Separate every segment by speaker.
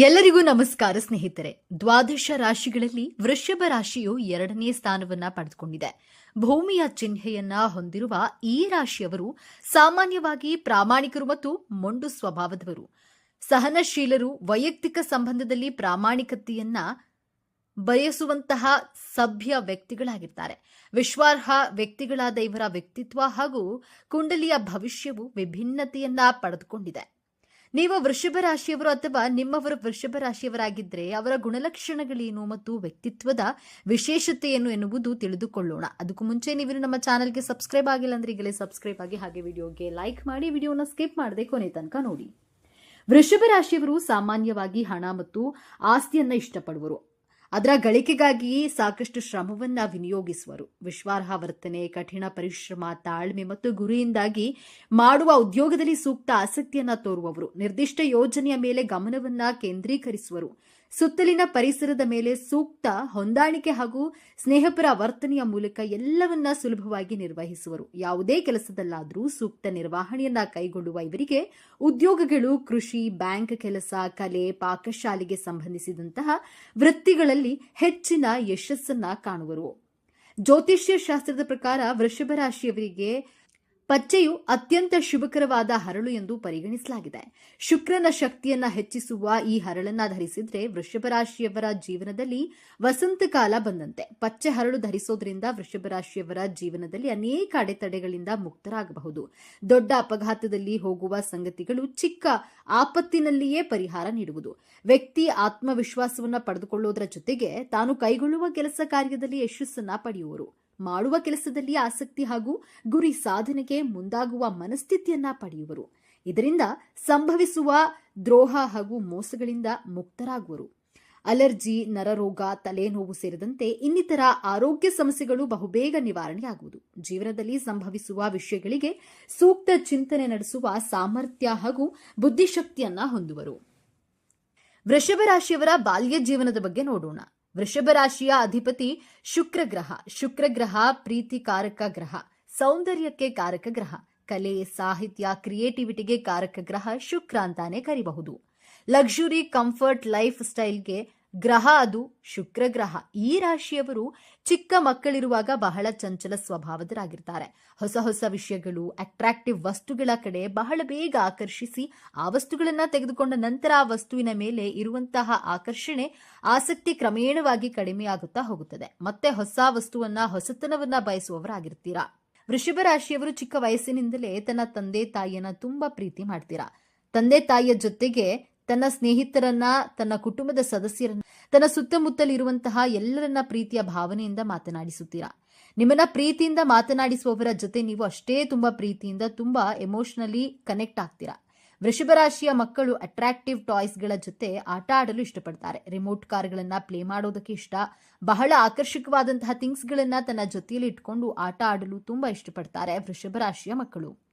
Speaker 1: ಎಲ್ಲರಿಗೂ ನಮಸ್ಕಾರ, ಸ್ನೇಹಿತರೆ. ದ್ವಾದಶ ರಾಶಿಗಳಲ್ಲಿ ವೃಷಭ ರಾಶಿಯು ಎರಡನೇ ಸ್ಥಾನವನ್ನ ಪಡೆದುಕೊಂಡಿದೆ. ಭೂಮಿಯ ಚಿಹ್ನೆಯನ್ನ ಹೊಂದಿರುವ ಈ ರಾಶಿಯವರು ಸಾಮಾನ್ಯವಾಗಿ ಪ್ರಾಮಾಣಿಕರು ಮತ್ತು ಮೊಂಡು ಸ್ವಭಾವದವರು. ಸಹನಶೀಲರು ವೈಯಕ್ತಿಕ ಸಂಬಂಧದಲ್ಲಿ ಪ್ರಾಮಾಣಿಕತೆಯನ್ನ ಬಯಸುವಂತಹ ಸಭ್ಯ ವ್ಯಕ್ತಿಗಳಾಗಿರ್ತಾರೆ. ವಿಶ್ವಾರ್ಹ ವ್ಯಕ್ತಿಗಳಾದ ಇವರ ವ್ಯಕ್ತಿತ್ವ ಹಾಗೂ ಕುಂಡಲಿಯ ಭವಿಷ್ಯವು ವಿಭಿನ್ನತೆಯನ್ನ ಪಡೆದುಕೊಂಡಿದೆ. ನೀವು ವೃಷಭ ರಾಶಿಯವರು ಅಥವಾ ನಿಮ್ಮವರು ವೃಷಭ ರಾಶಿಯವರಾಗಿದ್ದರೆ ಅವರ ಗುಣಲಕ್ಷಣಗಳೇನು ಮತ್ತು ವ್ಯಕ್ತಿತ್ವದ ವಿಶೇಷತೆಯನ್ನು ಎನ್ನುವುದು ತಿಳಿದುಕೊಳ್ಳೋಣ. ಅದಕ್ಕೂ ಮುಂಚೆ ನೀವು ನಮ್ಮ ಚಾನಲ್ಗೆ ಸಬ್ಸ್ಕ್ರೈಬ್ ಆಗಿಲ್ಲ ಅಂದ್ರೆ ಈಗಲೇ ಸಬ್ಸ್ಕ್ರೈಬ್ ಆಗಿ ಹಾಗೆ ವಿಡಿಯೋಗೆ ಲೈಕ್ ಮಾಡಿ, ವಿಡಿಯೋನ ಸ್ಕಿಪ್ ಮಾಡದೆ ಕೊನೆ ತನಕ ನೋಡಿ. ವೃಷಭ ರಾಶಿಯವರು ಸಾಮಾನ್ಯವಾಗಿ ಹಣ ಮತ್ತು ಆಸ್ತಿಯನ್ನ ಇಷ್ಟಪಡುವರು. ಅದರ ಗಳಿಕೆಗಾಗಿ ಸಾಕಷ್ಟು ಶ್ರಮವನ್ನ ವಿನಿಯೋಗಿಸುವರು. ವಿಶ್ವಾರ್ಹ ವರ್ತನೆ, ಕಠಿಣ ಪರಿಶ್ರಮ, ತಾಳ್ಮೆ ಮತ್ತು ಗುರಿಯಿಂದಾಗಿ ಮಾಡುವ ಉದ್ಯೋಗದಲ್ಲಿ ಸೂಕ್ತ ಆಸಕ್ತಿಯನ್ನ ತೋರುವವರು. ನಿರ್ದಿಷ್ಟ ಯೋಜನೆಯ ಮೇಲೆ ಗಮನವನ್ನ ಕೇಂದ್ರೀಕರಿಸುವರು. ಸುತ್ತಲಿನ ಪರಿಸರದ ಮೇಲೆ ಸೂಕ್ತ ಹೊಂದಾಣಿಕೆ ಹಾಗೂ ಸ್ನೇಹಪರ ವರ್ತನೆಯ ಮೂಲಕ ಎಲ್ಲವನ್ನ ಸುಲಭವಾಗಿ ನಿರ್ವಹಿಸುವರು. ಯಾವುದೇ ಕೆಲಸದಲ್ಲಾದರೂ ಸೂಕ್ತ ನಿರ್ವಹಣೆಯನ್ನ ಕೈಗೊಳ್ಳುವ ಇವರಿಗೆ ಉದ್ಯೋಗಗಳು, ಕೃಷಿ, ಬ್ಯಾಂಕ್ ಕೆಲಸ, ಕಲೆ, ಪಾಕಶಾಲೆಗೆ ಸಂಬಂಧಿಸಿದಂತಹ ವೃತ್ತಿಗಳಲ್ಲಿ ಹೆಚ್ಚಿನ ಯಶಸ್ಸನ್ನ ಕಾಣುವರು. ಜ್ಯೋತಿಷ್ಯ ಶಾಸ್ತ್ರದ ಪ್ರಕಾರ ವೃಷಭ ರಾಶಿಯವರಿಗೆ ಪಚ್ಚೆಯು ಅತ್ಯಂತ ಶುಭಕರವಾದ ಹರಳು ಎಂದು ಪರಿಗಣಿಸಲಾಗಿದೆ. ಶುಕ್ರನ ಶಕ್ತಿಯನ್ನ ಹೆಚ್ಚಿಸುವ ಈ ಹರಳನ್ನ ಧರಿಸಿದ್ರೆ ವೃಷಭ ರಾಶಿಯವರ ಜೀವನದಲ್ಲಿ ವಸಂತ ಕಾಲ ಬಂದಂತೆ. ಪಚ್ಚೆ ಹರಳು ಧರಿಸೋದ್ರಿಂದ ವೃಷಭ ರಾಶಿಯವರ ಜೀವನದಲ್ಲಿ ಅನೇಕ ಅಡೆತಡೆಗಳಿಂದ ಮುಕ್ತರಾಗಬಹುದು. ದೊಡ್ಡ ಅಪಘಾತದಲ್ಲಿ ಹೋಗುವ ಸಂಗತಿಗಳು ಚಿಕ್ಕ ಆಪತ್ತಿನಲ್ಲಿಯೇ ಪರಿಹಾರ ನೀಡುವುದು. ವ್ಯಕ್ತಿ ಆತ್ಮವಿಶ್ವಾಸವನ್ನ ಪಡೆದುಕೊಳ್ಳುವುದರ ಜೊತೆಗೆ ತಾನು ಕೈಗೊಳ್ಳುವ ಕೆಲಸ ಕಾರ್ಯದಲ್ಲಿ ಯಶಸ್ಸನ್ನ ಪಡೆಯುವರು. ಮಾಡುವ ಕೆಲಸದಲ್ಲಿ ಆಸಕ್ತಿ ಹಾಗೂ ಗುರಿ ಸಾಧನೆಗೆ ಮುಂದಾಗುವ ಮನಸ್ಥಿತಿಯನ್ನ ಪಡೆಯುವರು. ಇದರಿಂದ ಸಂಭವಿಸುವ ದ್ರೋಹ ಹಾಗೂ ಮೋಸಗಳಿಂದ ಮುಕ್ತರಾಗುವರು. ಅಲರ್ಜಿ, ನರರೋಗ, ತಲೆನೋವು ಸೇರಿದಂತೆ ಇನ್ನಿತರ ಆರೋಗ್ಯ ಸಮಸ್ಯೆಗಳು ಬಹುಬೇಗ ನಿವಾರಣೆಯಾಗುವುದು. ಜೀವನದಲ್ಲಿ ಸಂಭವಿಸುವ ವಿಷಯಗಳಿಗೆ ಸೂಕ್ತ ಚಿಂತನೆ ನಡೆಸುವ ಸಾಮರ್ಥ್ಯ ಹಾಗೂ ಬುದ್ಧಿಶಕ್ತಿಯನ್ನ ಹೊಂದುವರು. ವೃಷಭ ರಾಶಿಯವರ ಬಾಲ್ಯ ಜೀವನದ ಬಗ್ಗೆ ನೋಡೋಣ. ವೃಷಭ ರಾಶಿಯ ಅಧಿಪತಿ ಶುಕ್ರಗ್ರಹ ಶುಕ್ರಗ್ರಹ ಶುಕ್ರ ಗ್ರಹ ಪ್ರೀತಿಕಾರಕ ಗ್ರಹ, ಸೌಂದರ್ಯಕ್ಕೆ ಕಾರಕ ಗ್ರಹ, ಕಲೆ, ಸಾಹಿತ್ಯ, ಕ್ರಿಯೇಟಿವಿಟಿಗೆ ಕಾರಕ ಗ್ರಹ ಶುಕ್ರ ಅಂತಾನೆ ಕರಿಬಹುದು. ಲಕ್ಸುರಿ, ಕಂಫರ್ಟ್, ಲೈಫ್ ಸ್ಟೈಲ್ಗೆ ಗ್ರಹ ಅದು ಶುಕ್ರ ಗ್ರಹ. ಈ ರಾಶಿಯವರು ಚಿಕ್ಕ ಮಕ್ಕಳಿರುವಾಗ ಬಹಳ ಚಂಚಲ ಸ್ವಭಾವದರಾಗಿರ್ತಾರೆ. ಹೊಸ ಹೊಸ ವಿಷಯಗಳು ಅಟ್ರಾಕ್ಟಿವ್ ವಸ್ತುಗಳ ಕಡೆ ಬಹಳ ಬೇಗ ಆಕರ್ಷಿಸಿ ಆ ವಸ್ತುಗಳನ್ನ ತೆಗೆದುಕೊಂಡ ನಂತರ ಆ ವಸ್ತುವಿನ ಮೇಲೆ ಇರುವಂತಹ ಆಕರ್ಷಣೆ ಆಸಕ್ತಿ ಕ್ರಮೇಣವಾಗಿ ಕಡಿಮೆಯಾಗುತ್ತಾ ಹೋಗುತ್ತದೆ. ಮತ್ತೆ ಹೊಸ ವಸ್ತುವನ್ನ, ಹೊಸತನವನ್ನ ಬಯಸುವವರಾಗಿರ್ತೀರಾ? ವೃಷಭ ರಾಶಿಯವರು ಚಿಕ್ಕ ವಯಸ್ಸಿನಿಂದಲೇ ತನ್ನ ತಂದೆ ತಾಯಿಯನ್ನ ತುಂಬಾ ಪ್ರೀತಿ ಮಾಡ್ತೀರಾ? ತಂದೆ ತಾಯಿಯ ಜೊತೆಗೆ ತನ್ನ ಸ್ನೇಹಿತರನ್ನ, ತನ್ನ ಕುಟುಂಬದ ಸದಸ್ಯರನ್ನ, ತನ್ನ ಸುತ್ತಮುತ್ತಲಿರುವಂತಹ ಎಲ್ಲರನ್ನ ಪ್ರೀತಿಯ ಭಾವನೆಯಿಂದ ಮಾತನಾಡಿಸುತ್ತೀರಾ? ನಿಮ್ಮನ್ನ ಪ್ರೀತಿಯಿಂದ ಮಾತನಾಡಿಸುವವರ ಜೊತೆ ನೀವು ಅಷ್ಟೇ ತುಂಬಾ ಪ್ರೀತಿಯಿಂದ, ತುಂಬಾ ಎಮೋಷನಲಿ ಕನೆಕ್ಟ್ ಆಗ್ತೀರಾ? ವೃಷಭ ರಾಶಿಯ ಮಕ್ಕಳು ಅಟ್ರಾಕ್ಟಿವ್ ಟಾಯ್ಸ್ಗಳ ಜೊತೆ ಆಟ ಆಡಲು ಇಷ್ಟಪಡ್ತಾರೆ. ರಿಮೋಟ್ ಕಾರ್ಗಳನ್ನ ಪ್ಲೇ ಮಾಡೋದಕ್ಕೆ ಇಷ್ಟ. ಬಹಳ ಆಕರ್ಷಕವಾದಂತಹ ಥಿಂಗ್ಸ್ಗಳನ್ನ ತನ್ನ ಜೊತೆಯಲ್ಲಿ ಇಟ್ಕೊಂಡು ಆಟ ಆಡಲು ತುಂಬಾ ಇಷ್ಟಪಡ್ತಾರೆ ವೃಷಭ ರಾಶಿಯ ಮಕ್ಕಳು.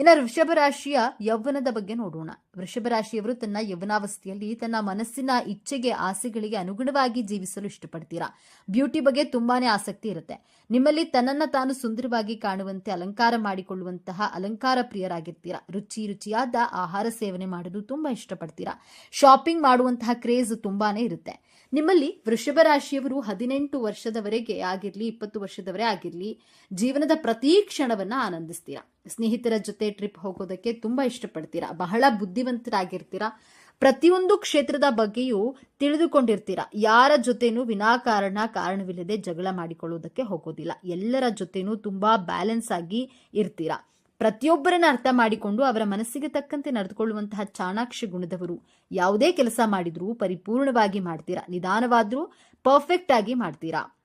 Speaker 1: ಇನ್ನು ವೃಷಭ ರಾಶಿಯ ಯೌವನದ ಬಗ್ಗೆ ನೋಡೋಣ. ವೃಷಭ ರಾಶಿಯವರು ತನ್ನ ಯೌವನಾವಸ್ಥೆಯಲ್ಲಿ ತನ್ನ ಮನಸ್ಸಿನ ಇಚ್ಛೆಗೆ, ಆಸೆಗಳಿಗೆ ಅನುಗುಣವಾಗಿ ಜೀವಿಸಲು ಇಷ್ಟಪಡ್ತೀರಾ? ಬ್ಯೂಟಿ ಬಗ್ಗೆ ತುಂಬಾನೇ ಆಸಕ್ತಿ ಇರುತ್ತೆ. ನಿಮ್ಮಲ್ಲಿ ತನ್ನನ್ನ ತಾನು ಸುಂದರವಾಗಿ ಕಾಣುವಂತೆ, ಅಲಂಕಾರ ಮಾಡಿಕೊಳ್ಳುವಂತಹ ಅಲಂಕಾರ ಪ್ರಿಯರಾಗಿರ್ತೀರಾ? ರುಚಿ ರುಚಿಯಾದ ಆಹಾರ ಸೇವನೆ ಮಾಡಲು ತುಂಬಾ ಇಷ್ಟಪಡ್ತೀರಾ? ಶಾಪಿಂಗ್ ಮಾಡುವಂತಹ ಕ್ರೇಜ್ ತುಂಬಾನೇ ಇರುತ್ತೆ. ನಿಮ್ಮಲ್ಲಿ ವೃಷಭ ರಾಶಿಯವರು ಹದಿನೆಂಟು ವರ್ಷದವರೆಗೆ ಆಗಿರ್ಲಿ, ಇಪ್ಪತ್ತು ವರ್ಷದವರೇ ಆಗಿರ್ಲಿ, ಜೀವನದ ಪ್ರತಿ ಕ್ಷಣವನ್ನ ಆನಂದಿಸ್ತೀರಾ? ಸ್ನೇಹಿತರ ಜೊತೆ ಟ್ರಿಪ್ ಹೋಗೋದಕ್ಕೆ ತುಂಬಾ ಇಷ್ಟಪಡ್ತೀರಾ? ಬಹಳ ಬುದ್ಧಿವಂತರಾಗಿರ್ತೀರಾ? ಪ್ರತಿಯೊಂದು ಕ್ಷೇತ್ರದ ಬಗ್ಗೆಯೂ ತಿಳಿದುಕೊಂಡಿರ್ತೀರಾ? ಯಾರ ಜೊತೆನೂ ವಿನಾಕಾರಣ ಕಾರಣವಿಲ್ಲದೆ ಜಗಳ ಮಾಡಿಕೊಳ್ಳುವುದಕ್ಕೆ ಹೋಗೋದಿಲ್ಲ. ಎಲ್ಲರ ಜೊತೆನೂ ತುಂಬಾ ಬ್ಯಾಲೆನ್ಸ್ ಆಗಿ ಇರ್ತೀರಾ? ಪ್ರತಿಯೊಬ್ಬರನ್ನ ಅರ್ಥ ಮಾಡಿಕೊಂಡು ಅವರ ಮನಸ್ಸಿಗೆ ತಕ್ಕಂತೆ ನಡೆದುಕೊಳ್ಳುವಂತಹ ಚಾಣಾಕ್ಷ ಗುಣದವರು ಯಾವುದೇ ಕೆಲಸ ಮಾಡಿದರೂ ಪರಿಪೂರ್ಣವಾಗಿ ಮಾಡ್ತೀರಾ? ನಿಧಾನವಾದ್ರೂ ಪರ್ಫೆಕ್ಟ್ ಆಗಿ ಮಾಡ್ತೀರಾ?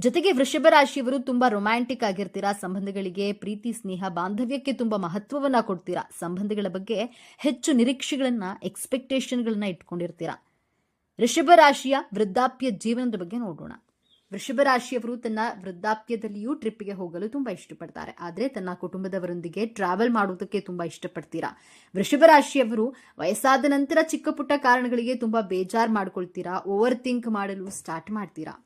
Speaker 1: ಜೊತೆಗೆ ವೃಷಭ ರಾಶಿಯವರು ತುಂಬಾ ರೊಮ್ಯಾಂಟಿಕ್ ಆಗಿರ್ತೀರಾ? ಸಂಬಂಧಗಳಿಗೆ ಪ್ರೀತಿ, ಸ್ನೇಹ, ಬಾಂಧವ್ಯಕ್ಕೆ ತುಂಬಾ ಮಹತ್ವವನ್ನ ಕೊಡ್ತೀರಾ? ಸಂಬಂಧಗಳ ಬಗ್ಗೆ ಹೆಚ್ಚು ನಿರೀಕ್ಷೆಗಳನ್ನ ಎಕ್ಸ್ಪೆಕ್ಟೇಷನ್ಗಳನ್ನ ಇಟ್ಕೊಂಡಿರ್ತೀರಾ? ವೃಷಭ ರಾಶಿಯ ವೃದ್ಧಾಪ್ಯ ಜೀವನದ ಬಗ್ಗೆ ನೋಡೋಣ. ವೃಷಭ ರಾಶಿಯವರು ತನ್ನ ವೃದ್ಧಾಪ್ಯದಲ್ಲಿಯೂ ಟ್ರಿಪ್ಗೆ ಹೋಗಲು ತುಂಬಾ ಇಷ್ಟಪಡ್ತಾರೆ. ಆದರೆ ತನ್ನ ಕುಟುಂಬದವರೊಂದಿಗೆ ಟ್ರಾವೆಲ್ ಮಾಡುವುದಕ್ಕೆ ತುಂಬಾ ಇಷ್ಟಪಡ್ತೀರಾ? ವೃಷಭ ರಾಶಿಯವರು ವಯಸ್ಸಾದ ನಂತರ ಚಿಕ್ಕ ಪುಟ್ಟ ಕಾರಣಗಳಿಗೆ ತುಂಬಾ ಬೇಜಾರ್ ಮಾಡ್ಕೊಳ್ತೀರಾ? ಓವರ್ ಥಿಂಕ್ ಮಾಡಲು ಸ್ಟಾರ್ಟ್ ಮಾಡ್ತೀರಾ?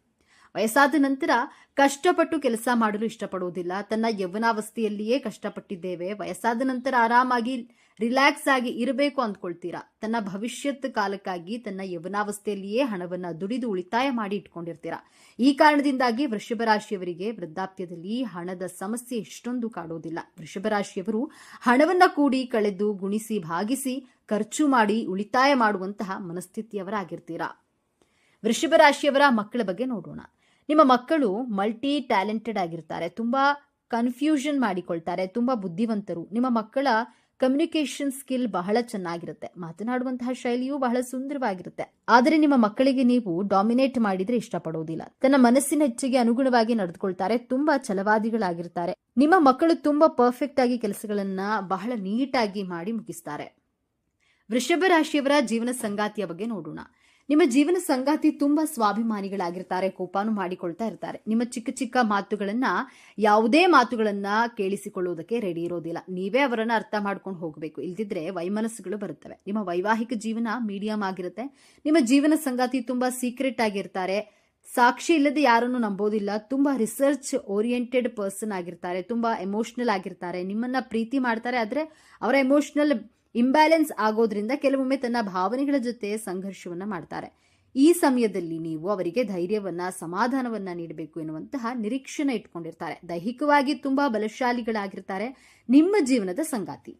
Speaker 1: ವಯಸ್ಸಾದ ನಂತರ ಕಷ್ಟಪಟ್ಟು ಕೆಲಸ ಮಾಡಲು ಇಷ್ಟಪಡುವುದಿಲ್ಲ. ತನ್ನ ಯೌವನಾವಸ್ಥೆಯಲ್ಲಿಯೇ ಕಷ್ಟಪಟ್ಟಿದ್ದೇವೆ. ವಯಸ್ಸಾದ ನಂತರ ಆರಾಮಾಗಿ, ರಿಲ್ಯಾಕ್ಸ್ ಆಗಿ ಇರಬೇಕು ಅಂದ್ಕೊಳ್ತೀರಾ? ತನ್ನ ಭವಿಷ್ಯತ್ ಕಾಲಕ್ಕಾಗಿ ತನ್ನ ಯೌವನಾವಸ್ಥೆಯಲ್ಲಿಯೇ ಹಣವನ್ನ ದುಡಿದು ಉಳಿತಾಯ ಮಾಡಿ ಇಟ್ಕೊಂಡಿರ್ತೀರಾ? ಈ ಕಾರಣದಿಂದಾಗಿ ವೃಷಭ ರಾಶಿಯವರಿಗೆ ವೃದ್ಧಾಪ್ಯದಲ್ಲಿ ಹಣದ ಸಮಸ್ಯೆ ಎಷ್ಟೊಂದು ಕಾಡೋದಿಲ್ಲ. ವೃಷಭ ರಾಶಿಯವರು ಹಣವನ್ನ ಕೂಡಿ ಕಳೆದು ಗುಣಿಸಿ, ಭಾಗಿಸಿ, ಖರ್ಚು ಮಾಡಿ ಉಳಿತಾಯ ಮಾಡುವಂತಹ ಮನಸ್ಥಿತಿಯವರಾಗಿರ್ತೀರಾ? ವೃಷಭ ರಾಶಿಯವರ ಮಕ್ಕಳ ಬಗ್ಗೆ ನೋಡೋಣ. ನಿಮ್ಮ ಮಕ್ಕಳು ಮಲ್ಟಿ ಟ್ಯಾಲೆಂಟೆಡ್ ಆಗಿರ್ತಾರೆ, ತುಂಬಾ ಕನ್ಫ್ಯೂಷನ್ ಮಾಡಿಕೊಳ್ತಾರೆ, ತುಂಬಾ ಬುದ್ಧಿವಂತರು. ನಿಮ್ಮ ಮಕ್ಕಳ ಕಮ್ಯುನಿಕೇಷನ್ ಸ್ಕಿಲ್ ಬಹಳ ಚೆನ್ನಾಗಿರುತ್ತೆ. ಮಾತನಾಡುವಂತಹ ಶೈಲಿಯೂ ಬಹಳ ಸುಂದರವಾಗಿರುತ್ತೆ. ಆದರೆ ನಿಮ್ಮ ಮಕ್ಕಳಿಗೆ ನೀವು ಡಾಮಿನೇಟ್ ಮಾಡಿದ್ರೆ ಇಷ್ಟಪಡೋದಿಲ್ಲ. ತನ್ನ ಮನಸ್ಸಿನ ಹೆಚ್ಚಿಗೆ ಅನುಗುಣವಾಗಿ ನಡೆದುಕೊಳ್ತಾರೆ, ತುಂಬಾ ಛಲವಾದಿಗಳಾಗಿರ್ತಾರೆ. ನಿಮ್ಮ ಮಕ್ಕಳು ತುಂಬಾ ಪರ್ಫೆಕ್ಟ್ ಆಗಿ ಕೆಲಸಗಳನ್ನ ಬಹಳ ನೀಟಾಗಿ ಮಾಡಿ ಮುಗಿಸ್ತಾರೆ. ವೃಷಭ ರಾಶಿಯವರ ಜೀವನ ಸಂಗಾತಿಯ ಬಗ್ಗೆ ನೋಡೋಣ. ನಿಮ್ಮ ಜೀವನ ಸಂಗಾತಿ ತುಂಬಾ ಸ್ವಾಭಿಮಾನಿಗಳಾಗಿರ್ತಾರೆ, ಕೋಪಾನು ಮಾಡಿಕೊಳ್ತಾ ಇರ್ತಾರೆ. ನಿಮ್ಮ ಚಿಕ್ಕ ಚಿಕ್ಕ ಮಾತುಗಳನ್ನ, ಯಾವುದೇ ಮಾತುಗಳನ್ನ ಕೇಳಿಸಿಕೊಳ್ಳುವುದಕ್ಕೆ ರೆಡಿ ಇರೋದಿಲ್ಲ. ನೀವೇ ಅವರನ್ನ ಅರ್ಥ ಮಾಡ್ಕೊಂಡು ಹೋಗಬೇಕು. ಇಲ್ದಿದ್ರೆ ವೈಮನಸ್ಸುಗಳು ಬರುತ್ತವೆ. ನಿಮ್ಮ ವೈವಾಹಿಕ ಜೀವನ ಮೀಡಿಯಂ ಆಗಿರುತ್ತೆ. ನಿಮ್ಮ ಜೀವನ ಸಂಗಾತಿ ತುಂಬಾ ಸೀಕ್ರೆಟ್ ಆಗಿರ್ತಾರೆ. ಸಾಕ್ಷಿ ಇಲ್ಲದೆ ಯಾರನ್ನು ನಂಬೋದಿಲ್ಲ. ತುಂಬಾ ರಿಸರ್ಚ್ ಓರಿಯೆಂಟೆಡ್ ಪರ್ಸನ್ ಆಗಿರ್ತಾರೆ. ತುಂಬಾ ಎಮೋಷನಲ್ ಆಗಿರ್ತಾರೆ. ನಿಮ್ಮನ್ನ ಪ್ರೀತಿ ಮಾಡ್ತಾರೆ. ಆದ್ರೆ ಅವರ ಎಮೋಷನಲ್ ಇಂಬ್ಯಾಲೆನ್ಸ್ ಆಗೋದ್ರಿಂದ ಕೆಲವೊಮ್ಮೆ ತನ್ನ ಭಾವನೆಗಳ ಜೊತೆ ಸಂಘರ್ಷವನ್ನ ಮಾಡ್ತಾರೆ. ಈ ಸಮಯದಲ್ಲಿ ನೀವು ಅವರಿಗೆ ಧೈರ್ಯವನ್ನ, ಸಮಾಧಾನವನ್ನ ನೀಡಬೇಕು ಎನ್ನುವಂತಹ ನಿರೀಕ್ಷಣೆ ಇಟ್ಕೊಂಡಿರ್ತಾರೆ. ದೈಹಿಕವಾಗಿ ತುಂಬಾ ಬಲಶಾಲಿಗಳಾಗಿರ್ತಾರೆ ನಿಮ್ಮ ಜೀವನದ ಸಂಗಾತಿ.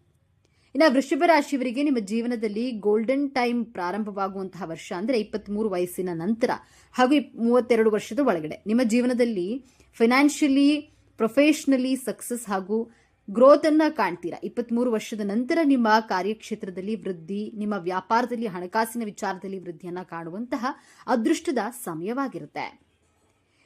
Speaker 1: ಇನ್ನು ವೃಷಭ ರಾಶಿಯವರಿಗೆ ನಿಮ್ಮ ಜೀವನದಲ್ಲಿ ಗೋಲ್ಡನ್ ಟೈಮ್ ಪ್ರಾರಂಭವಾಗುವಂತಹ ವರ್ಷ ಅಂದ್ರೆ ಇಪ್ಪತ್ತ್ಮೂರು ವಯಸ್ಸಿನ ನಂತರ ಹಾಗೂ ಮೂವತ್ತೆರಡು ವರ್ಷದ ಒಳಗಡೆ. ನಿಮ್ಮ ಜೀವನದಲ್ಲಿ ಫೈನಾನ್ಷಿಯಲಿ ಪ್ರೊಫೆಷನಲಿ ಸಕ್ಸಸ್ ಹಾಗೂ ಗ್ರೋತ್ ಅನ್ನ ಕಾಣ್ತೀರಾ? ಇಪ್ಪತ್ಮೂರು ವರ್ಷದ ನಂತರ ನಿಮ್ಮ ಕಾರ್ಯಕ್ಷೇತ್ರದಲ್ಲಿ ವೃದ್ಧಿ, ನಿಮ್ಮ ವ್ಯಾಪಾರದಲ್ಲಿ ಹಣಕಾಸಿನ ವಿಚಾರದಲ್ಲಿ ವೃದ್ಧಿಯನ್ನ ಕಾಣುವಂತಹ ಅದೃಷ್ಟದ ಸಮಯವಾಗಿರುತ್ತೆ.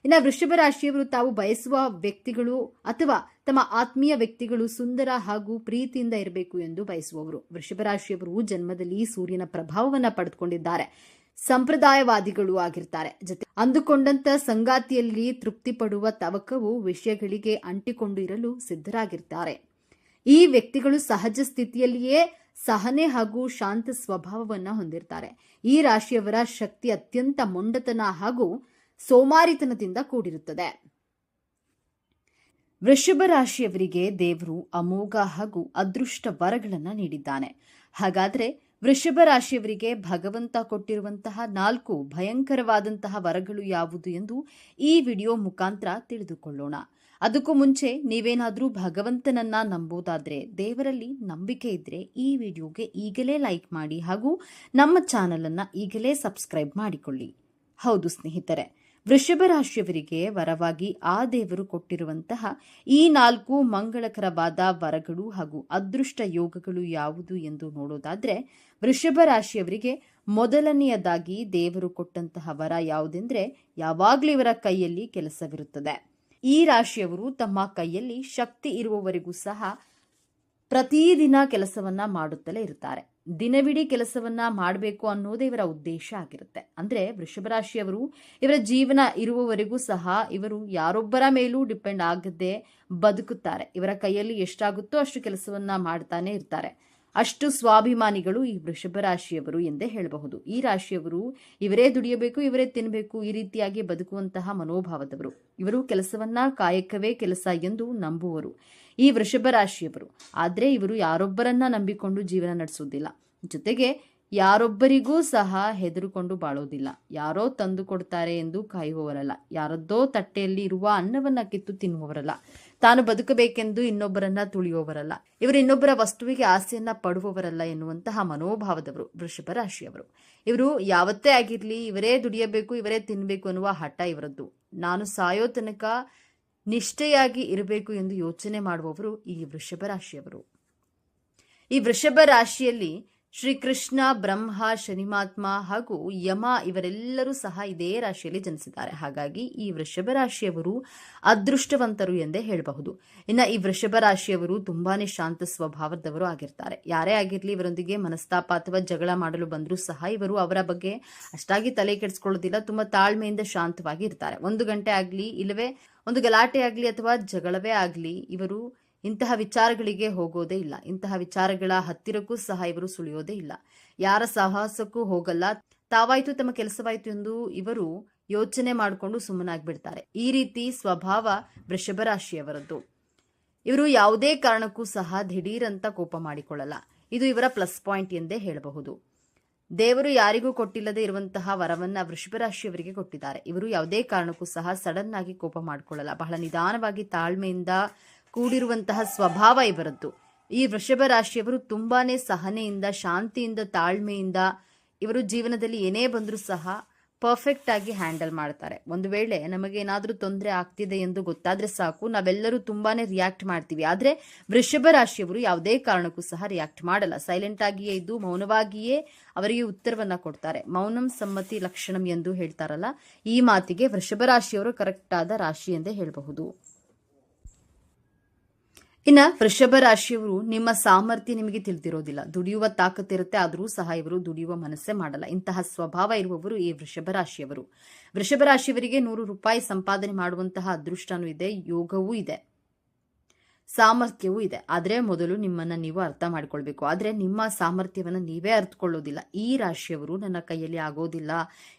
Speaker 1: ಇನ್ನು ವೃಷಭ ರಾಶಿಯವರು ತಾವು ಬಯಸುವ ವ್ಯಕ್ತಿಗಳು ಅಥವಾ ತಮ್ಮ ಆತ್ಮೀಯ ವ್ಯಕ್ತಿಗಳು ಸುಂದರ ಹಾಗೂ ಪ್ರೀತಿಯಿಂದ ಇರಬೇಕು ಎಂದು ಬಯಸುವವರು. ವೃಷಭ ರಾಶಿಯವರು ಜನ್ಮದಲ್ಲಿ ಸೂರ್ಯನ ಪ್ರಭಾವವನ್ನ ಪಡೆದುಕೊಂಡಿದ್ದಾರೆ. ಸಂಪ್ರದಾಯವಾದಿಗಳು ಆಗಿರ್ತಾರೆ. ಜೊತೆ ಅಂದುಕೊಂಡಂತ ಸಂಗಾತಿಯಲ್ಲಿ ತೃಪ್ತಿ ಪಡುವ ತವಕವು ವಿಷಯಗಳಿಗೆ ಅಂಟಿಕೊಂಡು ಇರಲು ಸಿದ್ಧರಾಗಿರ್ತಾರೆ. ಈ ವ್ಯಕ್ತಿಗಳು ಸಹಜ ಸ್ಥಿತಿಯಲ್ಲಿಯೇ ಸಹನೆ ಹಾಗೂ ಶಾಂತ ಸ್ವಭಾವವನ್ನ ಹೊಂದಿರ್ತಾರೆ. ಈ ರಾಶಿಯವರ ಶಕ್ತಿ ಅತ್ಯಂತ ಮೊಂಡತನ ಹಾಗೂ ಸೋಮಾರಿತನದಿಂದ ಕೂಡಿರುತ್ತದೆ. ವೃಷಭ ರಾಶಿಯವರಿಗೆ ದೇವರು ಅಮೋಘ ಹಾಗೂ ಅದೃಷ್ಟ ವರಗಳನ್ನು ನೀಡಿದ್ದಾನೆ. ಹಾಗಾದ್ರೆ ವೃಷಭ ರಾಶಿಯವರಿಗೆ ಭಗವಂತ ಕೊಟ್ಟಿರುವಂತಹ ನಾಲ್ಕು ಭಯಂಕರವಾದಂತಹ ವರಗಳು ಯಾವುದು ಎಂದು ಈ ವಿಡಿಯೋ ಮುಖಾಂತರ ತಿಳಿದುಕೊಳ್ಳೋಣ. ಅದಕ್ಕೂ ಮುಂಚೆ ನೀವೇನಾದರೂ ಭಗವಂತನನ್ನ ನಂಬೋದಾದ್ರೆ, ದೇವರಲ್ಲಿ ನಂಬಿಕೆ ಇದ್ದರೆ ಈ ವಿಡಿಯೋಗೆ ಈಗಲೇ ಲೈಕ್ ಮಾಡಿ ಹಾಗೂ ನಮ್ಮ ಚಾನಲನ್ನು ಈಗಲೇ ಸಬ್ಸ್ಕ್ರೈಬ್ ಮಾಡಿಕೊಳ್ಳಿ. ಹೌದು ಸ್ನೇಹಿತರೆ ವೃಷಭ ರಾಶಿಯವರಿಗೆ ವರವಾಗಿ ಆ ದೇವರು ಕೊಟ್ಟಿರುವಂತಹ ಈ ನಾಲ್ಕು ಮಂಗಳಕರವಾದ ವರಗಳು ಹಾಗೂ ಅದೃಷ್ಟ ಯೋಗಗಳು ಯಾವುದು ಎಂದು ನೋಡೋದಾದ್ರೆ ವೃಷಭ ರಾಶಿಯವರಿಗೆ ಮೊದಲನೆಯದಾಗಿ ದೇವರು ಕೊಟ್ಟಂತಹ ವರ ಯಾವುದೆಂದ್ರೆ ಯಾವಾಗಲೂ ಇವರ ಕೈಯಲ್ಲಿ ಕೆಲಸವಿರುತ್ತದೆ. ಈ ರಾಶಿಯವರು ತಮ್ಮ ಕೈಯಲ್ಲಿ ಶಕ್ತಿ ಇರುವವರೆಗೂ ಸಹ ಪ್ರತಿದಿನ ಕೆಲಸವನ್ನ ಮಾಡುತ್ತಲೇ ಇರ್ತಾರೆ ದಿನವಿಡೀ ಕೆಲಸವನ್ನ ಮಾಡಬೇಕು ಅನ್ನೋದೇ ಇವರ ಉದ್ದೇಶ ಆಗಿರುತ್ತೆ. ಅಂದ್ರೆ ವೃಷಭ ರಾಶಿಯವರು ಇವರ ಜೀವನ ಇರುವವರೆಗೂ ಸಹ ಇವರು ಯಾರೊಬ್ಬರ ಮೇಲೂ ಡಿಪೆಂಡ್ ಆಗದೆ ಬದುಕುತ್ತಾರೆ. ಇವರ ಕೈಯಲ್ಲಿ ಎಷ್ಟಾಗುತ್ತೋ ಅಷ್ಟು ಕೆಲಸವನ್ನ ಮಾಡ್ತಾನೆ ಇರ್ತಾರೆ. ಅಷ್ಟು ಸ್ವಾಭಿಮಾನಿಗಳು ಈ ವೃಷಭ ರಾಶಿಯವರು ಎಂದೇ ಹೇಳಬಹುದು. ಈ ರಾಶಿಯವರು ಇವರೇ ದುಡಿಯಬೇಕು, ಇವರೇ ತಿನ್ನಬೇಕು ಈ ರೀತಿಯಾಗಿ ಬದುಕುವಂತಹ ಮನೋಭಾವದವರು. ಇವರು ಕೆಲಸವನ್ನ ಕಾಯಕವೇ ಕೆಲಸ ಎಂದು ನಂಬುವರು ಈ ವೃಷಭ ರಾಶಿಯವರು. ಆದರೆ ಇವರು ಯಾರೊಬ್ಬರನ್ನ ನಂಬಿಕೊಂಡು ಜೀವನ ನಡೆಸುವುದಿಲ್ಲ. ಜೊತೆಗೆ ಯಾರೊಬ್ಬರಿಗೂ ಸಹ ಹೆದರುಕೊಂಡು ಬಾಳೋದಿಲ್ಲ. ಯಾರೋ ತಂದು ಕೊಡ್ತಾರೆ ಎಂದು ಕಾಯುವವರಲ್ಲ. ಯಾರದ್ದೋ ತಟ್ಟೆಯಲ್ಲಿ ಇರುವ ಅನ್ನವನ್ನ ಕಿತ್ತು ತಿನ್ನುವವರಲ್ಲ. ತಾನು ಬದುಕಬೇಕೆಂದು ಇನ್ನೊಬ್ಬರನ್ನ ತುಳಿಯುವವರಲ್ಲ. ಇವರು ಇನ್ನೊಬ್ಬರ ವಸ್ತುವಿಗೆ ಆಸೆಯನ್ನ ಪಡುವವರಲ್ಲ ಎನ್ನುವಂತಹ ಮನೋಭಾವದವರು ವೃಷಭ ರಾಶಿಯವರು. ಇವರು ಯಾವತ್ತೇ ಆಗಿರ್ಲಿ ಇವರೇ ದುಡಿಯಬೇಕು, ಇವರೇ ತಿನ್ನಬೇಕು ಅನ್ನುವ ಹಠ ಇವರದ್ದು. ನಾನು ಸಾಯೋ ತನಕ ನಿಷ್ಠೆಯಾಗಿ ಇರಬೇಕು ಎಂದು ಯೋಚನೆ ಮಾಡುವವರು ಈ ವೃಷಭ ರಾಶಿಯವರು. ಈ ವೃಷಭ ರಾಶಿಯಲ್ಲಿ ಶ್ರೀಕೃಷ್ಣ, ಬ್ರಹ್ಮ, ಶನಿಮಾತ್ಮ ಹಾಗೂ ಯಮ ಇವರೆಲ್ಲರೂ ಸಹ ಇದೇ ರಾಶಿಯಲ್ಲಿ ಜನಿಸಿದ್ದಾರೆ. ಹಾಗಾಗಿ ಈ ವೃಷಭ ರಾಶಿಯವರು ಅದೃಷ್ಟವಂತರು ಎಂದೇ ಹೇಳಬಹುದು. ಇನ್ನು ಈ ವೃಷಭ ರಾಶಿಯವರು ತುಂಬಾನೇ ಶಾಂತ ಸ್ವಭಾವದವರು ಆಗಿರ್ತಾರೆ. ಯಾರೇ ಆಗಿರಲಿ ಇವರೊಂದಿಗೆ ಮನಸ್ತಾಪ ಅಥವಾ ಜಗಳ ಮಾಡಲು ಬಂದರೂ ಸಹ ಇವರು ಅವರ ಬಗ್ಗೆ ಅಷ್ಟಾಗಿ ತಲೆ ಕೆಡಿಸ್ಕೊಳ್ಳೋದಿಲ್ಲ, ತುಂಬಾ ತಾಳ್ಮೆಯಿಂದ ಶಾಂತವಾಗಿ ಇರ್ತಾರೆ. ಒಂದು ಗಂಟೆ ಆಗಲಿ ಇಲ್ಲವೇ, ಒಂದು ಗಲಾಟೆ ಆಗಲಿ ಅಥವಾ ಜಗಳವೇ ಆಗಲಿ ಇವರು ಇಂತಹ ವಿಚಾರಗಳಿಗೆ ಹೋಗೋದೇ ಇಲ್ಲ. ಇಂತಹ ವಿಚಾರಗಳ ಹತ್ತಿರಕ್ಕೂ ಸಹ ಇವರು ಸುಳಿಯೋದೇ ಇಲ್ಲ. ಯಾರ ಸಾಹಸಕ್ಕೂ ಹೋಗಲ್ಲ. ತಾವಾಯ್ತು ತಮ್ಮ ಕೆಲಸವಾಯ್ತು ಎಂದು ಇವರು ಯೋಚನೆ ಮಾಡಿಕೊಂಡು ಸುಮ್ಮನಾಗ್ಬಿಡ್ತಾರೆ. ಈ ರೀತಿ ಸ್ವಭಾವ ವೃಷಭ ರಾಶಿಯವರದ್ದು ಇವರು ಯಾವುದೇ ಕಾರಣಕ್ಕೂ ಸಹ ದಿಢೀರಂತ ಕೋಪ ಮಾಡಿಕೊಳ್ಳಲ್ಲ. ಇದು ಇವರ ಪ್ಲಸ್ ಪಾಯಿಂಟ್ ಎಂದೇ ಹೇಳಬಹುದು. ದೇವರು ಯಾರಿಗೂ ಕೊಟ್ಟಿಲ್ಲದೆ ಇರುವಂತಹ ವರವನ್ನ ವೃಷಭ ರಾಶಿಯವರಿಗೆ ಕೊಟ್ಟಿದ್ದಾರೆ. ಇವರು ಯಾವುದೇ ಕಾರಣಕ್ಕೂ ಸಹ ಸಡನ್ ಆಗಿ ಕೋಪ ಮಾಡಿಕೊಳ್ಳಲ್ಲ. ಬಹಳ ನಿಧಾನವಾಗಿ ತಾಳ್ಮೆಯಿಂದ ಕೂಡಿರುವಂತಹ ಸ್ವಭಾವ ಇವರದ್ದು. ಈ ವೃಷಭ ರಾಶಿಯವರು ತುಂಬಾನೇ ಸಹನೆಯಿಂದ, ಶಾಂತಿಯಿಂದ, ತಾಳ್ಮೆಯಿಂದ ಇವರು ಜೀವನದಲ್ಲಿ ಏನೇ ಬಂದರೂ ಸಹ ಪರ್ಫೆಕ್ಟ್ ಆಗಿ ಹ್ಯಾಂಡಲ್ ಮಾಡ್ತಾರೆ. ಒಂದು ವೇಳೆ ನಮಗೆ ಏನಾದರೂ ತೊಂದರೆ ಆಗ್ತಿದೆ ಎಂದು ಗೊತ್ತಾದ್ರೆ ಸಾಕು, ನಾವೆಲ್ಲರೂ ತುಂಬಾನೇ ರಿಯಾಕ್ಟ್ ಮಾಡ್ತೀವಿ. ಆದರೆ ವೃಷಭ ರಾಶಿಯವರು ಯಾವುದೇ ಕಾರಣಕ್ಕೂ ಸಹ ರಿಯಾಕ್ಟ್ ಮಾಡಲ್ಲ. ಸೈಲೆಂಟ್ ಆಗಿಯೇ ಇದ್ದು ಮೌನವಾಗಿಯೇ ಅವರಿಗೆ ಉತ್ತರವನ್ನು ಕೊಡ್ತಾರೆ. ಮೌನಂ ಸಮ್ಮತಿ ಲಕ್ಷಣಂ ಎಂದು ಹೇಳ್ತಾರಲ್ಲ, ಈ ಮಾತಿಗೆ ವೃಷಭ ರಾಶಿಯವರು ಕರೆಕ್ಟ್ ಆದ ರಾಶಿ ಎಂದೇ ಹೇಳಬಹುದು. ಇನ್ನ ವೃಷಭ ರಾಶಿಯವರು ನಿಮ್ಮ ಸಾಮರ್ಥ್ಯ ನಿಮಗೆ ತಿಳಿದಿರೋದಿಲ್ಲ. ದುಡಿಯುವ ತಾಕತ್ತಿರುತ್ತೆ ಆದರೂ ಸಹ ಇವರು ದುಡಿಯುವ ಮನಸ್ಸೇ ಮಾಡಲ್ಲ. ಇಂತಹ ಸ್ವಭಾವ ಇರುವವರು ಈ ವೃಷಭ ರಾಶಿಯವರು. ವೃಷಭ ರಾಶಿಯವರಿಗೆ ನೂರು ರೂಪಾಯಿ ಸಂಪಾದನೆ ಮಾಡುವಂತಹ ಅದೃಷ್ಟನೂ ಇದೆ, ಯೋಗವೂ ಇದೆ. ಸಾಮರ್ಥ್ಯವೂ ಇದೆ. ಆದರೆ ಮೊದಲು ನಿಮ್ಮನ್ನ ನೀವು ಅರ್ಥ ಮಾಡಿಕೊಳ್ಬೇಕು. ಆದರೆ ನಿಮ್ಮ ಸಾಮರ್ಥ್ಯವನ್ನು ನೀವೇ ಅರ್ಥಕೊಳ್ಳೋದಿಲ್ಲ ಈ ರಾಶಿಯವರು ನನ್ನ ಕೈಯಲ್ಲಿ ಆಗೋದಿಲ್ಲ.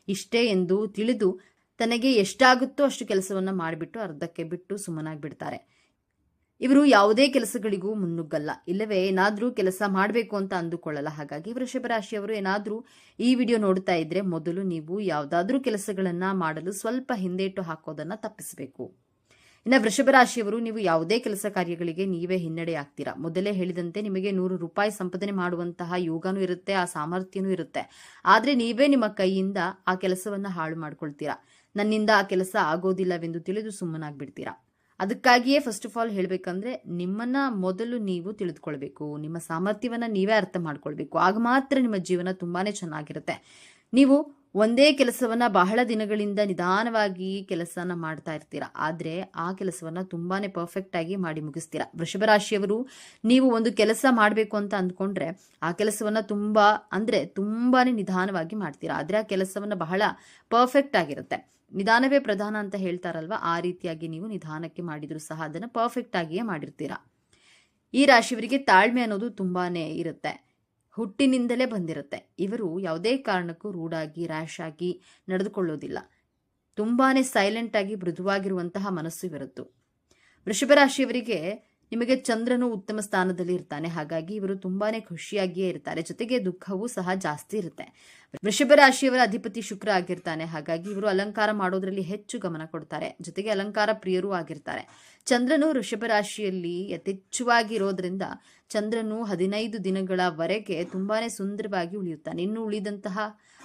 Speaker 1: ಇಷ್ಟೇ ಎಂದು ತಿಳಿದು ತನಗೆ ಎಷ್ಟಾಗುತ್ತೋ ಅಷ್ಟು ಕೆಲಸವನ್ನ ಮಾಡಿಬಿಟ್ಟು ಅರ್ಧಕ್ಕೆ ಬಿಟ್ಟು ಸುಮ್ಮನಾಗ್ಬಿಡ್ತಾರೆ. ಇವರು ಯಾವುದೇ ಕೆಲಸಗಳಿಗೂ ಮುನ್ನುಗ್ಗಲ್ಲ. ಇಲ್ಲವೇ ಏನಾದರೂ ಕೆಲಸ ಮಾಡಬೇಕು ಅಂತ ಅಂದುಕೊಳ್ಳಲ್ಲ. ಹಾಗಾಗಿ ವೃಷಭ ರಾಶಿಯವರು ಏನಾದರೂ ಈ ವಿಡಿಯೋ ನೋಡ್ತಾ ಇದ್ರೆ ಮೊದಲು ನೀವು ಯಾವುದಾದ್ರೂ ಕೆಲಸಗಳನ್ನ ಮಾಡಲು ಸ್ವಲ್ಪ ಹಿಂದೇಟು ಹಾಕೋದನ್ನ ತಪ್ಪಿಸಬೇಕು. ಇನ್ನು ವೃಷಭ ರಾಶಿಯವರು ನೀವು ಯಾವುದೇ ಕೆಲಸ ಕಾರ್ಯಗಳಿಗೆ ನೀವೇ ಹಿನ್ನಡೆ ಆಗ್ತೀರಾ? ಮೊದಲೇ ಹೇಳಿದಂತೆ ನಿಮಗೆ ನೂರು ರೂಪಾಯಿ ಸಂಪಾದನೆ ಮಾಡುವಂತಹ ಯೋಗನೂ ಇರುತ್ತೆ, ಆ ಸಾಮರ್ಥ್ಯನೂ ಇರುತ್ತೆ. ಆದರೆ ನೀವೇ ನಿಮ್ಮ ಕೈಯಿಂದ ಆ ಕೆಲಸವನ್ನು ಹಾಳು ಮಾಡ್ಕೊಳ್ತೀರಾ? ನನ್ನಿಂದ ಆ ಕೆಲಸ ಆಗೋದಿಲ್ಲವೆಂದು ತಿಳಿದು ಸುಮ್ಮನಾಗ್ಬಿಡ್ತೀರಾ? ಅದಕ್ಕಾಗಿಯೇ ಫಸ್ಟ್ ಆಫ್ ಆಲ್ ಹೇಳಬೇಕಂದ್ರೆ ನಿಮ್ಮನ್ನ ಮೊದಲು ನೀವು ತಿಳಿದುಕೊಳ್ಬೇಕು. ನಿಮ್ಮ ಸಾಮರ್ಥ್ಯವನ್ನ ನೀವೇ ಅರ್ಥ ಮಾಡ್ಕೊಳ್ಬೇಕು. ಆಗ ಮಾತ್ರ ನಿಮ್ಮ ಜೀವನ ತುಂಬಾನೇ ಚೆನ್ನಾಗಿರುತ್ತೆ. ನೀವು ಒಂದೇ ಕೆಲಸವನ್ನ ಬಹಳ ದಿನಗಳಿಂದ ನಿಧಾನವಾಗಿ ಕೆಲಸನ ಮಾಡ್ತಾ ಇರ್ತೀರಾ. ಆದ್ರೆ ಆ ಕೆಲಸವನ್ನ ತುಂಬಾನೇ ಪರ್ಫೆಕ್ಟ್ ಆಗಿ ಮಾಡಿ ಮುಗಿಸ್ತೀರಾ. ವೃಷಭ ರಾಶಿಯವರು ನೀವು ಒಂದು ಕೆಲಸ ಮಾಡಬೇಕು ಅಂತ ಅಂದ್ಕೊಂಡ್ರೆ ಆ ಕೆಲಸವನ್ನ ತುಂಬಾ ಅಂದ್ರೆ ತುಂಬಾನೇ ನಿಧಾನವಾಗಿ ಮಾಡ್ತೀರಾ. ಆದ್ರೆ ಆ ಕೆಲಸವನ್ನ ಬಹಳ ಪರ್ಫೆಕ್ಟ್ ಆಗಿರುತ್ತೆ. ನಿಧಾನವೇ ಪ್ರಧಾನ ಅಂತ ಹೇಳ್ತಾರಲ್ವ? ಆ ರೀತಿಯಾಗಿ ನೀವು ನಿಧಾನಕ್ಕೆ ಮಾಡಿದ್ರು ಸಹ ಅದನ್ನು ಪರ್ಫೆಕ್ಟ್ ಆಗಿಯೇ ಮಾಡಿರ್ತೀರಾ? ಈ ರಾಶಿಯವರಿಗೆ ತಾಳ್ಮೆ ಅನ್ನೋದು ತುಂಬಾ ಇರುತ್ತೆ. ಹುಟ್ಟಿನಿಂದಲೇ ಬಂದಿರುತ್ತೆ. ಇವರು ಯಾವುದೇ ಕಾರಣಕ್ಕೂ ರೂಢಾಗಿ ರ್ಯಾಶ್ ಆಗಿ ನಡೆದುಕೊಳ್ಳೋದಿಲ್ಲ. ತುಂಬಾ ಸೈಲೆಂಟ್ ಆಗಿ ಮೃದುವಾಗಿರುವಂತಹ ಮನಸ್ಸು ಇವರದ್ದು. ವೃಷಭ ರಾಶಿಯವರಿಗೆ ನಿಮಗೆ ಚಂದ್ರನು ಉತ್ತಮ ಸ್ಥಾನದಲ್ಲಿ ಇರ್ತಾನೆ. ಹಾಗಾಗಿ ಇವರು ತುಂಬಾನೇ ಖುಷಿಯಾಗಿಯೇ ಇರ್ತಾರೆ. ಜೊತೆಗೆ ದುಃಖವೂ ಸಹ ಜಾಸ್ತಿ ಇರುತ್ತೆ. ವೃಷಭ ರಾಶಿಯವರ ಅಧಿಪತಿ ಶುಕ್ರ ಆಗಿರ್ತಾನೆ. ಹಾಗಾಗಿ ಇವರು ಅಲಂಕಾರ ಮಾಡೋದ್ರಲ್ಲಿ ಹೆಚ್ಚು ಗಮನ ಕೊಡ್ತಾರೆ. ಜೊತೆಗೆ ಅಲಂಕಾರ ಪ್ರಿಯರೂ ಆಗಿರ್ತಾರೆ. ಚಂದ್ರನು ವೃಷಭ ರಾಶಿಯಲ್ಲಿ ಯಥೇಚ್ಛವಾಗಿ ಇರೋದ್ರಿಂದ ಚಂದ್ರನು ಹದಿನೈದು ದಿನಗಳವರೆಗೆ ತುಂಬಾನೇ ಸುಂದರವಾಗಿ ಉಳಿಯುತ್ತಾನೆ. ಇನ್ನು ಉಳಿದಂತಹ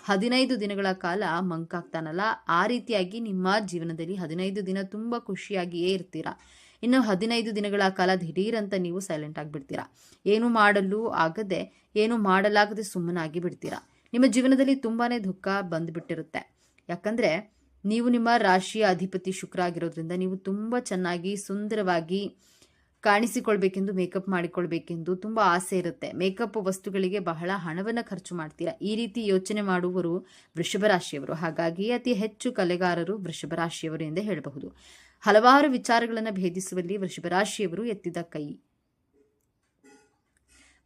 Speaker 1: ಹದಿನೈದು ದಿನಗಳ ಕಾಲ ಮಂಕಾಗ್ತಾನಲ್ಲ. ಆ ರೀತಿಯಾಗಿ ನಿಮ್ಮ ಜೀವನದಲ್ಲಿ ಹದಿನೈದು ದಿನ ತುಂಬಾ ಖುಷಿಯಾಗಿಯೇ ಇರ್ತೀರಾ? ಇನ್ನು ಹದಿನೈದು ದಿನಗಳ ಕಾಲ ದಿಢೀರಂತ ನೀವು ಸೈಲೆಂಟ್ ಆಗಿಬಿಡ್ತೀರಾ. ಏನು ಮಾಡಲು ಆಗದೆ, ಏನು ಮಾಡಲಾಗದೆ ಸುಮ್ಮನಾಗಿ ಬಿಡ್ತೀರಾ. ನಿಮ್ಮ ಜೀವನದಲ್ಲಿ ತುಂಬಾನೇ ದುಃಖ ಬಂದ್ಬಿಟ್ಟಿರುತ್ತೆ. ಯಾಕಂದ್ರೆ ನೀವು ನಿಮ್ಮ ರಾಶಿಯ ಅಧಿಪತಿ ಶುಕ್ರ ಆಗಿರೋದ್ರಿಂದ ನೀವು ತುಂಬಾ ಚೆನ್ನಾಗಿ, ಸುಂದರವಾಗಿ ಕಾಣಿಸಿಕೊಳ್ಬೇಕೆಂದು ಮೇಕಪ್ ಮಾಡಿಕೊಳ್ಬೇಕೆಂದು ತುಂಬಾ ಆಸೆ ಇರುತ್ತೆ. ಮೇಕಪ್ ವಸ್ತುಗಳಿಗೆ ಬಹಳ ಹಣವನ್ನು ಖರ್ಚು ಮಾಡ್ತೀರಾ. ಈ ರೀತಿ ಯೋಚನೆ ಮಾಡುವವರು ವೃಷಭ ರಾಶಿಯವರು ಹಾಗಾಗಿ ಅತಿ ಹೆಚ್ಚು ಕಲೆಗಾರರು ವೃಷಭ ರಾಶಿಯವರು ಎಂದೇ ಹೇಳಬಹುದು. ಹಲವಾರು ವಿಚಾರಗಳನ್ನು ಭೇದಿಸುವಲ್ಲಿ ವೃಷಭರಾಶಿಯವರು ಎತ್ತಿದ ಕೈ.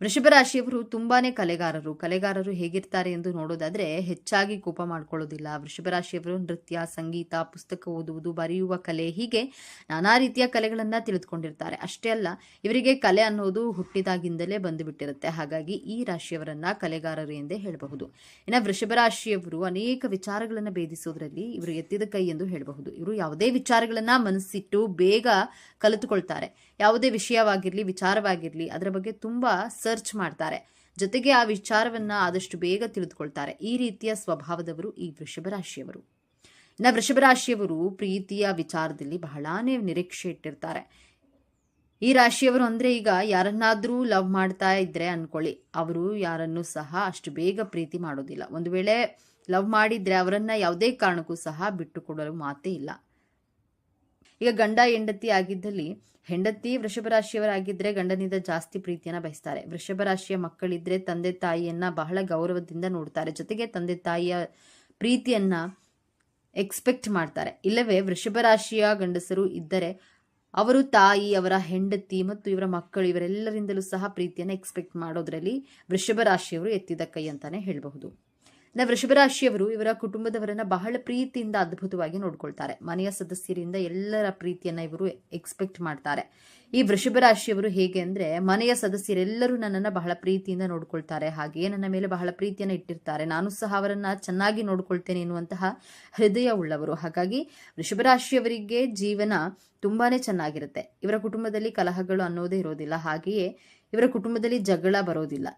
Speaker 1: ವೃಷಭ ರಾಶಿಯವರು ತುಂಬಾನೇ ಕಲೆಗಾರರು. ಕಲೆಗಾರರು ಹೇಗಿರ್ತಾರೆ ಎಂದು ನೋಡೋದಾದ್ರೆ ಹೆಚ್ಚಾಗಿ ಕೋಪ ಮಾಡ್ಕೊಳ್ಳೋದಿಲ್ಲ. ವೃಷಭ ರಾಶಿಯವರು ನೃತ್ಯ, ಸಂಗೀತ, ಪುಸ್ತಕ ಓದುವುದು, ಬರೆಯುವ ಕಲೆ ಹೀಗೆ ನಾನಾ ರೀತಿಯ ಕಲೆಗಳನ್ನ ತಿಳಿದುಕೊಂಡಿರ್ತಾರೆ. ಅಷ್ಟೇ ಅಲ್ಲ, ಇವರಿಗೆ ಕಲೆ ಅನ್ನೋದು ಹುಟ್ಟಿದಾಗಿಂದಲೇ ಬಂದುಬಿಟ್ಟಿರುತ್ತೆ. ಹಾಗಾಗಿ ಈ ರಾಶಿಯವರನ್ನ ಕಲೆಗಾರರು ಎಂದೇ ಹೇಳಬಹುದು. ಇನ್ನು ವೃಷಭ ರಾಶಿಯವರು ಅನೇಕ ವಿಚಾರಗಳನ್ನು ಭೇದಿಸೋದ್ರಲ್ಲಿ ಇವರು ಎತ್ತಿದ ಕೈ ಎಂದು ಹೇಳಬಹುದು. ಇವರು ಯಾವುದೇ ವಿಚಾರಗಳನ್ನ ಮನಸ್ಸಿಟ್ಟು ಬೇಗ ಕಲಿತುಕೊಳ್ತಾರೆ. ಯಾವುದೇ ವಿಷಯವಾಗಿರಲಿ, ವಿಚಾರವಾಗಿರಲಿ, ಅದರ ಬಗ್ಗೆ ತುಂಬ ಸರ್ಚ್ ಮಾಡ್ತಾರೆ. ಜೊತೆಗೆ ಆ ವಿಚಾರವನ್ನ ಆದಷ್ಟು ಬೇಗ ತಿಳಿದುಕೊಳ್ತಾರೆ. ಈ ರೀತಿಯ ಸ್ವಭಾವದವರು ಈ ವೃಷಭ ರಾಶಿಯವರು ಇನ್ನು ವೃಷಭ ರಾಶಿಯವರು ಪ್ರೀತಿಯ ವಿಚಾರದಲ್ಲಿ ಬಹಳಾನೇ ನಿರೀಕ್ಷೆ ಇಟ್ಟಿರ್ತಾರೆ. ಈ ರಾಶಿಯವರು ಅಂದರೆ ಈಗ ಯಾರನ್ನಾದರೂ ಲವ್ ಮಾಡ್ತಾ ಇದ್ರೆ ಅಂದ್ಕೊಳ್ಳಿ ಅವರು ಯಾರನ್ನು ಸಹ ಅಷ್ಟು ಬೇಗ ಪ್ರೀತಿ ಮಾಡೋದಿಲ್ಲ. ಒಂದು ವೇಳೆ ಲವ್ ಮಾಡಿದರೆ ಅವರನ್ನು ಯಾವುದೇ ಕಾರಣಕ್ಕೂ ಸಹ ಬಿಟ್ಟುಕೊಡಲು ಮಾತೇ ಇಲ್ಲ. ಈಗ ಗಂಡ ಹೆಂಡತಿ ಆಗಿದ್ದಲ್ಲಿ ಹೆಂಡತಿ ವೃಷಭ ರಾಶಿಯವರಾಗಿದ್ದರೆ ಗಂಡನಿಂದ ಜಾಸ್ತಿ ಪ್ರೀತಿಯನ್ನ ಬಯಸ್ತಾರೆ. ವೃಷಭ ರಾಶಿಯ ಮಕ್ಕಳಿದ್ರೆ ತಂದೆ ತಾಯಿಯನ್ನ ಬಹಳ ಗೌರವದಿಂದ ನೋಡ್ತಾರೆ. ಜೊತೆಗೆ ತಂದೆ ತಾಯಿಯ ಪ್ರೀತಿಯನ್ನ ಎಕ್ಸ್ಪೆಕ್ಟ್ ಮಾಡ್ತಾರೆ. ಇಲ್ಲವೇ ವೃಷಭ ರಾಶಿಯ ಗಂಡಸರು ಇದ್ದರೆ ಅವರು ತಾಯಿ, ಅವರ ಹೆಂಡತಿ ಮತ್ತು ಇವರ ಮಕ್ಕಳು ಇವರೆಲ್ಲರಿಂದಲೂ ಸಹ ಪ್ರೀತಿಯನ್ನು ಎಕ್ಸ್ಪೆಕ್ಟ್ ಮಾಡೋದ್ರಲ್ಲಿ ವೃಷಭ ರಾಶಿಯವರು ಎತ್ತಿದ ಕೈ ಅಂತಾನೆ ಹೇಳಬಹುದು. ಇನ್ನು ವೃಷಭರಾಶಿಯವರು ಇವರ ಕುಟುಂಬದವರನ್ನ ಬಹಳ ಪ್ರೀತಿಯಿಂದ ಅದ್ಭುತವಾಗಿ ನೋಡ್ಕೊಳ್ತಾರೆ. ಮನೆಯ ಸದಸ್ಯರಿಂದ ಎಲ್ಲರ ಪ್ರೀತಿಯನ್ನ ಇವರು ಎಕ್ಸ್ಪೆಕ್ಟ್ ಮಾಡ್ತಾರೆ. ಈ ವೃಷಭ ರಾಶಿಯವರು ಹೇಗೆ ಅಂದ್ರೆ ಮನೆಯ ಸದಸ್ಯರೆಲ್ಲರೂ ನನ್ನನ್ನು ಬಹಳ ಪ್ರೀತಿಯಿಂದ ನೋಡ್ಕೊಳ್ತಾರೆ. ಹಾಗೆಯೇ ನನ್ನ ಮೇಲೆ ಬಹಳ ಪ್ರೀತಿಯನ್ನು ಇಟ್ಟಿರ್ತಾರೆ. ನಾನು ಸಹ ಅವರನ್ನ ಚೆನ್ನಾಗಿ ನೋಡ್ಕೊಳ್ತೇನೆ ಎನ್ನುವಂತಹ ಹೃದಯ ಉಳ್ಳವರು. ಹಾಗಾಗಿ ವೃಷಭ ರಾಶಿಯವರಿಗೆ ಜೀವನ ತುಂಬಾನೇ ಚೆನ್ನಾಗಿರುತ್ತೆ. ಇವರ ಕುಟುಂಬದಲ್ಲಿ ಕಲಹಗಳು ಅನ್ನೋದೇ ಇರೋದಿಲ್ಲ. ಹಾಗೆಯೇ ಇವರ ಕುಟುಂಬದಲ್ಲಿ ಜಗಳ ಬರೋದಿಲ್ಲ.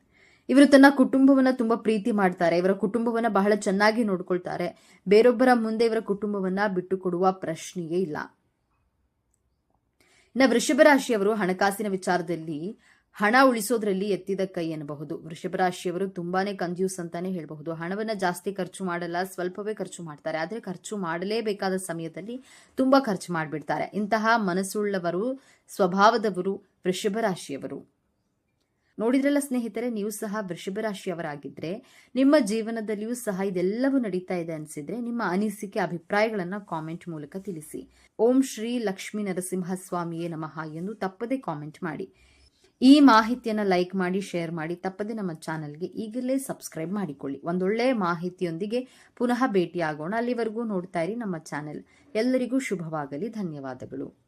Speaker 1: ಇವರು ತನ್ನ ಕುಟುಂಬವನ್ನ ತುಂಬಾ ಪ್ರೀತಿ ಮಾಡ್ತಾರೆ, ಇವರ ಕುಟುಂಬವನ್ನ ಬಹಳ ಚೆನ್ನಾಗಿ ನೋಡ್ಕೊಳ್ತಾರೆ. ಬೇರೊಬ್ಬರ ಮುಂದೆ ಇವರ ಕುಟುಂಬವನ್ನ ಬಿಟ್ಟು ಕೊಡುವ ಪ್ರಶ್ನೆಯೇ ಇಲ್ಲ. ಇನ್ನು ವೃಷಭ ರಾಶಿಯವರು ಹಣಕಾಸಿನ ವಿಚಾರದಲ್ಲಿ ಹಣ ಉಳಿಸೋದ್ರಲ್ಲಿ ಎತ್ತಿದ ಕೈ ಎನ್ನಬಹುದು. ವೃಷಭ ರಾಶಿಯವರು ತುಂಬಾನೇ ಕಂಜ್ಯೂಸ್ ಅಂತಾನೆ ಹೇಳಬಹುದು. ಹಣವನ್ನ ಜಾಸ್ತಿ ಖರ್ಚು ಮಾಡಲ್ಲ, ಸ್ವಲ್ಪವೇ ಖರ್ಚು ಮಾಡ್ತಾರೆ. ಆದ್ರೆ ಖರ್ಚು ಮಾಡಲೇಬೇಕಾದ ಸಮಯದಲ್ಲಿ ತುಂಬಾ ಖರ್ಚು ಮಾಡಿಬಿಡ್ತಾರೆ. ಇಂತಹ ಮನಸ್ಸುಳ್ಳವರು, ಸ್ವಭಾವದವರು ವೃಷಭ ರಾಶಿಯವರು ನೋಡಿದ್ರಲ್ಲ ಸ್ನೇಹಿತರೆ, ನೀವು ಸಹ ವೃಷಭ ರಾಶಿಯವರಾಗಿದ್ದರೆ ನಿಮ್ಮ ಜೀವನದಲ್ಲಿಯೂ ಸಹ ಇದೆಲ್ಲವೂ ನಡೀತಾ ಇದೆ ಅನಿಸಿದ್ರೆ ನಿಮ್ಮ ಅನಿಸಿಕೆ, ಅಭಿಪ್ರಾಯಗಳನ್ನು ಕಾಮೆಂಟ್ ಮೂಲಕ ತಿಳಿಸಿ. ಓಂ ಶ್ರೀ ಲಕ್ಷ್ಮೀ ನರಸಿಂಹ ಸ್ವಾಮಿಯೇ ನಮಃ ಎಂದು ತಪ್ಪದೇ ಕಾಮೆಂಟ್ ಮಾಡಿ. ಈ ಮಾಹಿತಿಯನ್ನು ಲೈಕ್ ಮಾಡಿ, ಶೇರ್ ಮಾಡಿ, ತಪ್ಪದೆ ನಮ್ಮ ಚಾನಲ್ಗೆ ಈಗಲೇ ಸಬ್ಸ್ಕ್ರೈಬ್ ಮಾಡಿಕೊಳ್ಳಿ. ಒಂದೊಳ್ಳೆ ಮಾಹಿತಿಯೊಂದಿಗೆ ಪುನಃ ಭೇಟಿಯಾಗೋಣ. ಅಲ್ಲಿವರೆಗೂ ನೋಡ್ತಾ ಇರಿ ನಮ್ಮ ಚಾನೆಲ್. ಎಲ್ಲರಿಗೂ ಶುಭವಾಗಲಿ, ಧನ್ಯವಾದಗಳು.